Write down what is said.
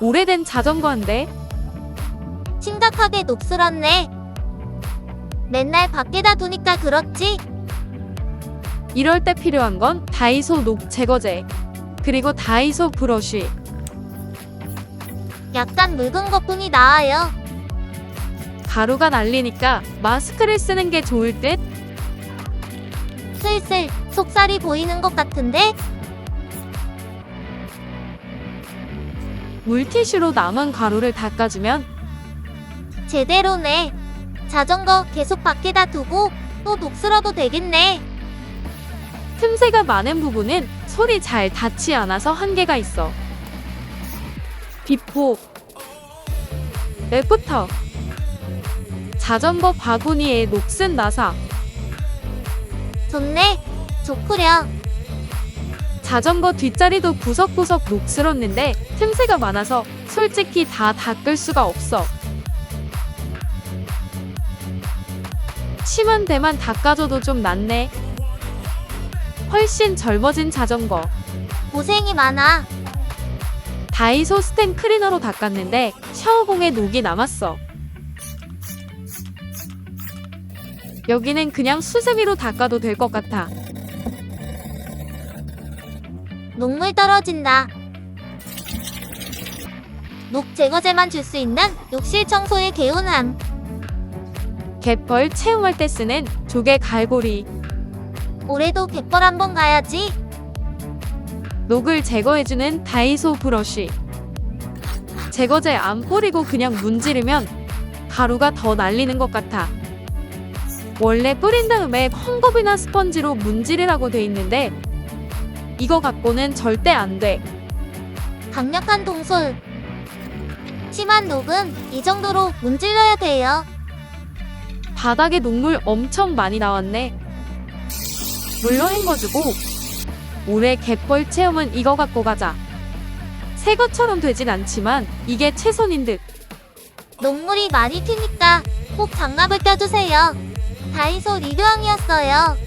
오래된 자전거인데 심각하게 녹슬었네. 맨날 밖에다 두니까 그렇지? 이럴 때 필요한 건 다이소 녹 제거제 그리고 다이소 브러쉬 약간 묽은 것뿐이 나아요. 가루가 날리니까 마스크를 쓰는 게 좋을 듯 슬슬 속살이 보이는 것 같은데? 물티슈로 남은 가루를 닦아주면 제대로네. 자전거 계속 밖에다 두고 또 녹슬어도 되겠네. 틈새가 많은 부분은 솔이 잘 닿지 않아서 한계가 있어. 비포 애프터 자전거 바구니에 녹슨 나사 좋네. 좋구려. 자전거 뒷자리도 구석구석 녹슬었는데 틈새가 많아서 솔직히 다 닦을 수가 없어. 심한 데만 닦아줘도 좀 낫네. 훨씬 젊어진 자전거. 고생이 많아. 다이소 스텐 클리너로 닦았는데 샤워봉에 녹이 남았어. 여기는 그냥 수세미로 닦아도 될 것 같아. 녹물 떨어진다. 녹 제거제만 줄 수 있는 욕실 청소의 개운함. 갯벌 체험할 때 쓰는 조개 갈고리. 올해도 갯벌 한번 가야지. 녹을 제거해주는 다이소 브러쉬. 제거제 안 뿌리고 그냥 문지르면 가루가 더 날리는 것 같아. 원래 뿌린 다음에 헝겊이나 스펀지로 문지르라고 돼 있는데 이거 갖고는 절대 안 돼. 강력한 동솔. 심한 녹은 이 정도로 문질러야 돼요. 바닥에 녹물 엄청 많이 나왔네. 물로 헹궈주고 올해 갯벌 체험은 이거 갖고 가자. 새 것처럼 되진 않지만 이게 최선인 듯. 녹물이 많이 튀니까 꼭 장갑을 껴주세요. 다이소 리뷰왕이었어요.